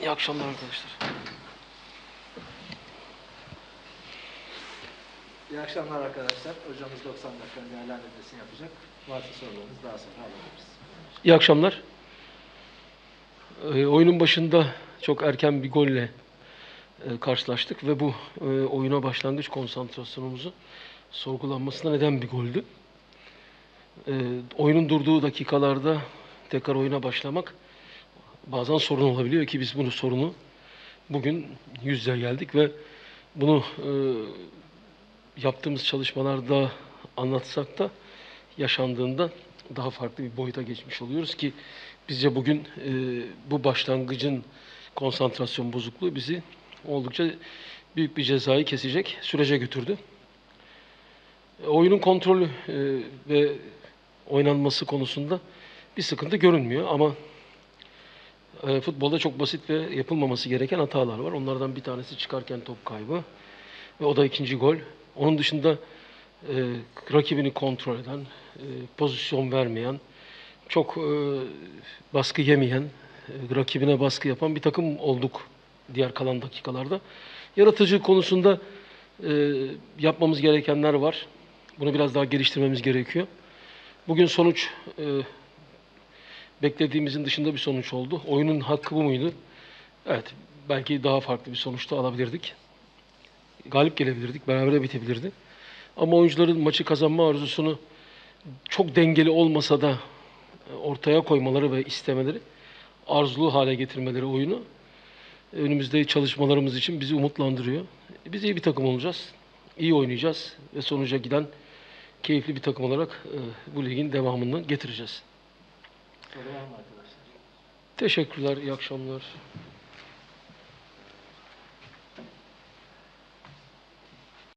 İyi akşamlar arkadaşlar. İyi akşamlar arkadaşlar. Hocamız 90 dakika değerlendirmesini yapacak. Varsa sorularınız daha sonra alabiliriz. İyi akşamlar. Ee, oyunun başında çok erken bir golle e, karşılaştık ve bu e, oyuna başlangıç konsantrasyonumuzu sorgulanmasına neden bir goldü. E, oyunun durduğu dakikalarda tekrar oyuna başlamak bazen sorun olabiliyor ki biz bunu sorunu bugün yüz yüze geldik ve bunu e, yaptığımız çalışmalarda anlatsak da yaşandığında daha farklı bir boyuta geçmiş oluyoruz ki bizce bugün e, bu başlangıcın konsantrasyon bozukluğu bizi oldukça büyük bir cezayı kesecek sürece götürdü. E, oyunun kontrolü e, ve oynanması konusunda bir sıkıntı görünmüyor ama e, futbolda çok basit ve yapılmaması gereken hatalar var. Onlardan bir tanesi çıkarken top kaybı ve o da ikinci gol. Onun dışında e, rakibini kontrol eden, e, pozisyon vermeyen, çok e, baskı yemeyen, e, rakibine baskı yapan bir takım olduk diğer kalan dakikalarda. Yaratıcı konusunda e, yapmamız gerekenler var. Bunu biraz daha geliştirmemiz gerekiyor. Bugün sonuç e, beklediğimizin dışında bir sonuç oldu. Oyunun hakkı bu muydu? Evet, belki daha farklı bir sonuç da alabilirdik. Galip gelebilirdik, beraber bitebilirdi. Ama oyuncuların maçı kazanma arzusunu çok dengeli olmasa da e, ortaya koymaları ve istemeleri, arzulu hale getirmeleri oyunu önümüzde çalışmalarımız için bizi umutlandırıyor. Biz iyi bir takım olacağız, iyi oynayacağız ve sonuca giden keyifli bir takım olarak e, bu ligin devamını getireceğiz. Soru var mı arkadaşlar? Teşekkürler, iyi akşamlar.